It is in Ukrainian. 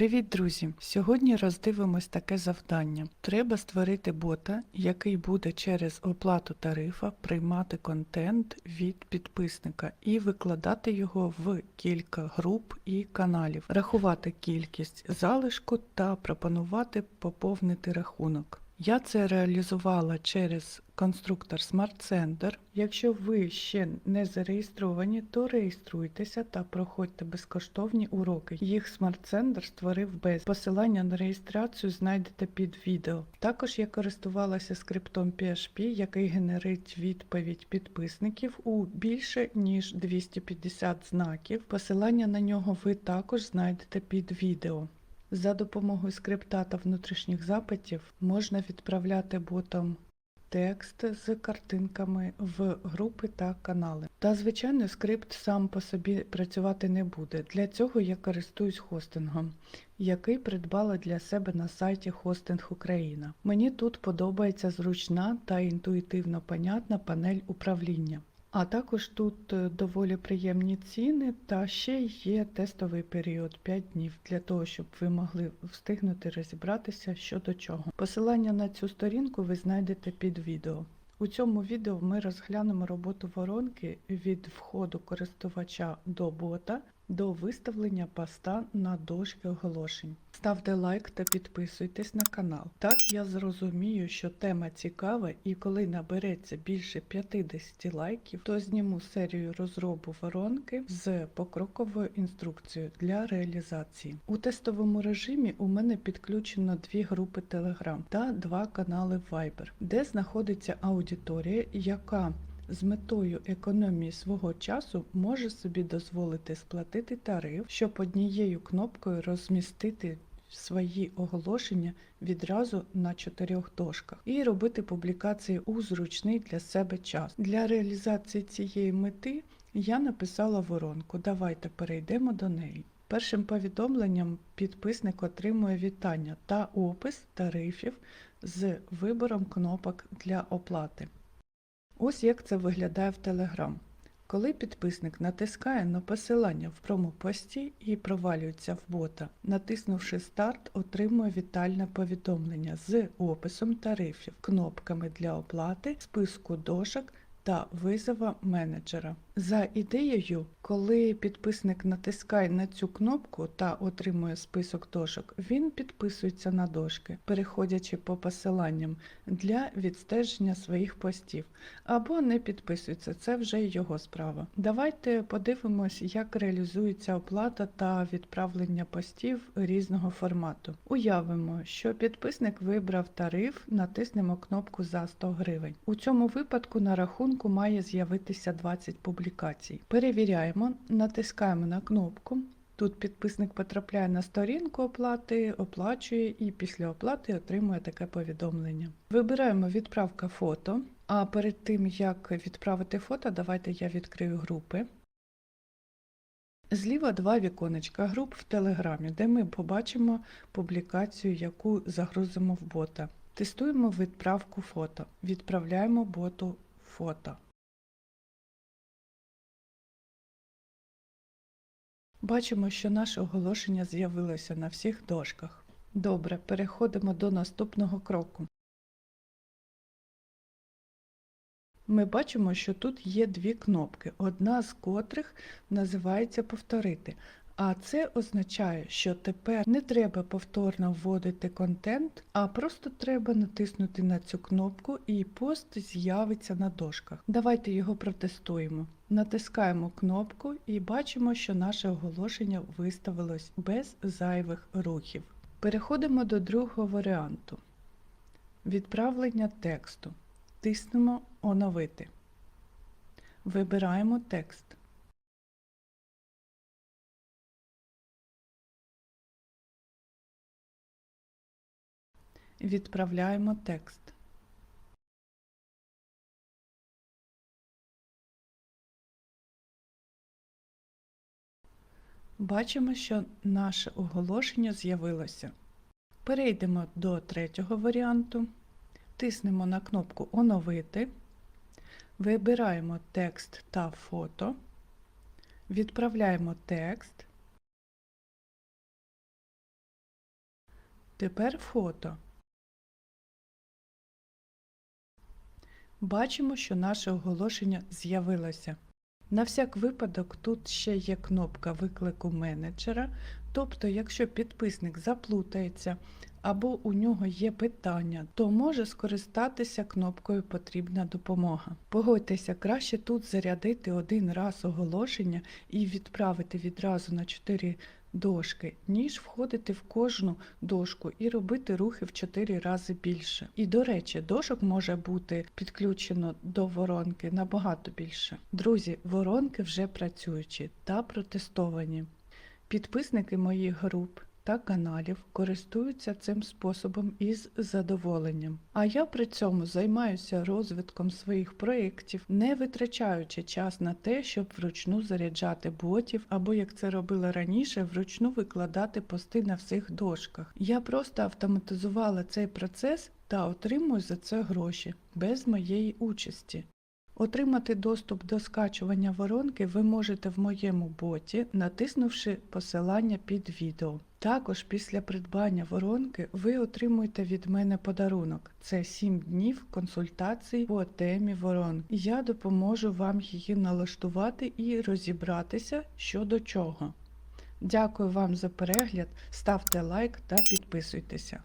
Привіт, друзі! Сьогодні роздивимось таке завдання. Треба створити бота, який буде через оплату тарифа приймати контент від підписника і викладати його в кілька груп і каналів, рахувати кількість залишку та пропонувати поповнити рахунок. Я це реалізувала через конструктор Smart Center. Якщо ви ще не зареєстровані, то реєструйтеся та проходьте безкоштовні уроки. Їх Smart Center створив без посилання на реєстрацію знайдете під відео. Також я користувалася скриптом PHP, який генерить відповідь підписників у більше ніж 250 знаків. Посилання на нього ви також знайдете під відео. За допомогою скрипта та внутрішніх запитів можна відправляти ботам текст з картинками в групи та канали. Та, звичайно, скрипт сам по собі працювати не буде. Для цього я користуюсь хостингом, який придбала для себе на сайті Хостинг Україна. Мені тут подобається зручна та інтуїтивно понятна панель управління. А також тут е, доволі приємні ціни, та ще є тестовий період 5 днів для того, щоб ви могли встигнути розібратися що до чого. Посилання на цю сторінку ви знайдете під відео. У цьому відео ми розглянемо роботу воронки від входу користувача до бота до виставлення поста на дошки оголошень. Ставте лайк та підписуйтесь на канал. Так я зрозумію, що тема цікава, і коли набереться більше 50 лайків, то зніму серію розробу воронки з покроковою інструкцією для реалізації. У тестовому режимі у мене підключено дві групи Telegram та два канали Viber, де знаходиться аудиторія, яка з метою економії свого часу може собі дозволити сплатити тариф, щоб однією кнопкою розмістити свої оголошення відразу на чотирьох дошках і робити публікації у зручний для себе час. Для реалізації цієї мети я написала воронку. Давайте перейдемо до неї. Першим повідомленням підписник отримує вітання та опис тарифів з вибором кнопок для оплати. Ось як це виглядає в Telegram. Коли підписник натискає на посилання в промопості і провалюється в бота, натиснувши старт, отримує вітальне повідомлення з описом тарифів, кнопками для оплати, списку дошок та визова менеджера. За ідеєю, коли підписник натискає на цю кнопку та отримує список дошок, він підписується на дошки, переходячи по посиланням для відстеження своїх постів, або не підписується, це вже його справа. Давайте подивимось, як реалізується оплата та відправлення постів різного формату. Уявимо, що підписник вибрав тариф, натиснемо кнопку за 100 гривень. У цьому випадку на рахунку має з'явитися 20 публікацій. Перевіряємо, натискаємо на кнопку. Тут підписник потрапляє на сторінку оплати, оплачує і після оплати отримує таке повідомлення. Вибираємо відправка фото, а перед тим, як відправити фото, давайте я відкрию групи. Зліва два віконечка груп в Телеграмі, де ми побачимо публікацію, яку загрузимо в бота. Тестуємо відправку фото. Відправляємо боту фото. Бачимо, що наше оголошення з'явилося на всіх дошках. Добре, переходимо до наступного кроку. Ми бачимо, що тут є дві кнопки, одна з котрих називається Повторити. А це означає, що тепер не треба повторно вводити контент, а просто треба натиснути на цю кнопку і пост з'явиться на дошках. Давайте його протестуємо. Натискаємо кнопку і бачимо, що наше оголошення виставилось без зайвих рухів. Переходимо до другого варіанту. Відправлення тексту. Тиснемо Оновити. Вибираємо текст. Відправляємо текст. Бачимо, що наше оголошення з'явилося. Перейдемо до третього варіанту. Тиснемо на кнопку Оновити. Вибираємо текст та фото. Відправляємо текст. Тепер фото. Бачимо, що наше оголошення з'явилося. На всяк випадок тут ще є кнопка виклику менеджера, тобто, якщо підписник заплутається або у нього є питання, то може скористатися кнопкою Потрібна допомога. Погодьтеся, краще тут зарядити один раз оголошення і відправити відразу на 4 дошки, ніж входити в кожну дошку і робити рухи в 4 рази більше. І до речі, дошок може бути підключено до воронки набагато більше. Друзі, воронки вже працюючі та протестовані. Підписники моїх груп та каналів користуються цим способом із задоволенням. А я при цьому займаюся розвитком своїх проєктів, не витрачаючи час на те, щоб вручну заряджати ботів, або як це робила раніше, вручну викладати пости на всіх дошках. Я просто автоматизувала цей процес та отримую за це гроші без моєї участі. Отримати доступ до скачування воронки ви можете в моєму боті, натиснувши посилання під відео. Також після придбання воронки ви отримуєте від мене подарунок. Це 7 днів консультацій по темі ворон. Я допоможу вам її налаштувати і розібратися що до чого. Дякую вам за перегляд, ставте лайк та підписуйтеся.